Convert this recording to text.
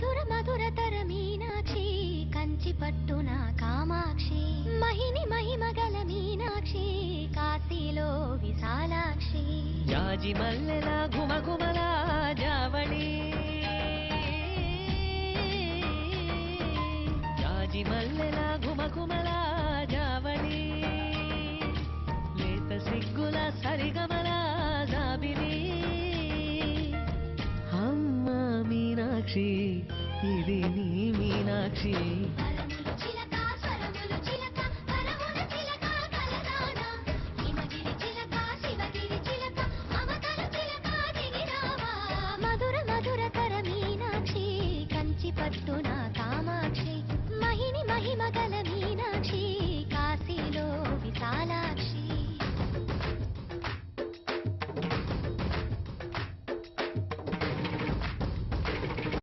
మధుర మధుర తర మీనాక్షి కంచి పట్టున కామాక్షి. మహిని మహిమగల మీనాక్షి కాశీలో విశాలాక్షి. జాజి మల్లెల ఘుమఘుమల జావళి. జాజి మల్లెల ఘుమఘుమల జావళి. లేత సిగ్గుల సరిగమల జాబిలి. అమ్మ మీనాక్షి. கிளி நீ மீனாட்சி.